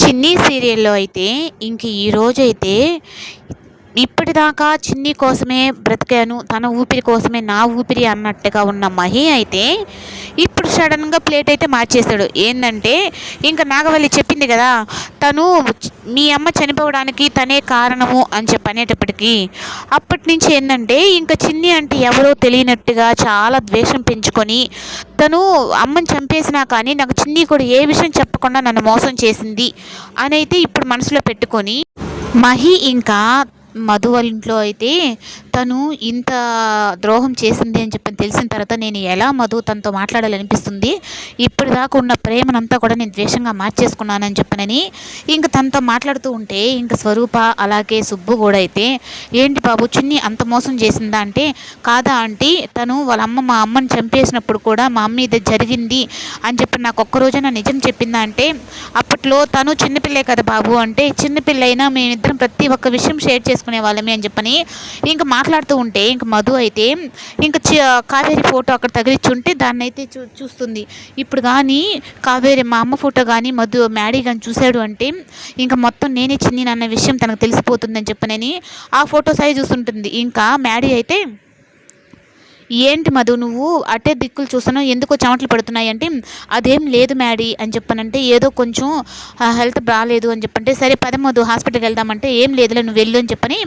చిన్ని సీరియల్లో అయితే ఇంక ఈరోజైతే ఇప్పటిదాకా చిన్ని కోసమే బ్రతికాను తన ఊపిరి కోసమే నా ఊపిరి అన్నట్టుగా ఉన్న మహి అయితే ఇప్పుడు సడన్గా ప్లేట్ అయితే మార్చేశాడు. ఏంటంటే ఇంకా నాగవల్లి చెప్పింది కదా తను మీ అమ్మ చనిపోవడానికి తనే కారణము అని చెప్పి అనేటప్పటికీ అప్పటి నుంచి ఏంటంటే ఇంకా చిన్ని అంటే ఎవరో తెలియనట్టుగా చాలా ద్వేషం పెంచుకొని తను అమ్మని చంపేసినా కానీ నాకు చిన్ని కూడా ఏ విషయం చెప్పకుండా నన్ను మోసం చేసింది అని అయితే ఇప్పుడు మనసులో పెట్టుకొని మహి ఇంకా మధు వాళ్ళ ఇంట్లో అయితే తను ఇంత ద్రోహం చేసింది అని చెప్పి తెలిసిన తర్వాత నేను ఎలా మధు తనతో మాట్లాడాలనిపిస్తుంది ఇప్పుడు దాకా ఉన్న ప్రేమనంతా కూడా నేను ద్వేషంగా మార్చేసుకున్నానని చెప్పనని ఇంక తనతో మాట్లాడుతూ ఉంటే ఇంక స్వరూప అలాగే సుబ్బు కూడా అయితే ఏంటి బాబు చిన్ని అంత మోసం చేసిందా? అంటే కాదా ఆంటీ తను వాళ్ళ అమ్మ మా అమ్మని చంపేసినప్పుడు కూడా మా అమ్మ ఇది జరిగింది అని చెప్పి నాకు ఒక్క నిజం చెప్పిందా? అంటే అప్పట్లో తను చిన్నపిల్లే కదా బాబు అంటే చిన్నపిల్ల అయినా మేమిద్దరం ప్రతి ఒక్క విషయం షేర్ చేసుకునే వాళ్ళమే అని చెప్పని ఇంకా మాట్లాడుతూ ఉంటే ఇంక మధు అయితే ఇంకా కావేరి ఫోటో అక్కడ తగిలించుంటే దాన్ని అయితే చూ చూస్తుంది. ఇప్పుడు కానీ కావేరి మా అమ్మ ఫోటో కానీ మధు మ్యాడీ కానీ చూశాడు అంటే ఇంకా మొత్తం నేనే చిన్ని అన్న విషయం తనకు తెలిసిపోతుందని చెప్పనని ఆ ఫోటో సైజ్ చూస్తుంటుంది. ఇంకా మ్యాడీ అయితే ఏంటి మధు నువ్వు అటే దిక్కులు చూస్తున్నావు ఎందుకో చెమటలు పడుతున్నాయి అంటే అదేం లేదు మ్యాడీ అని చెప్పనంటే ఏదో కొంచెం హెల్త్ బాగాలేదు అని చెప్పంటే సరే పద మధు హాస్పిటల్కి వెళ్దామంటే ఏం లేదులే నువ్వు వెళ్ళు అని చెప్పని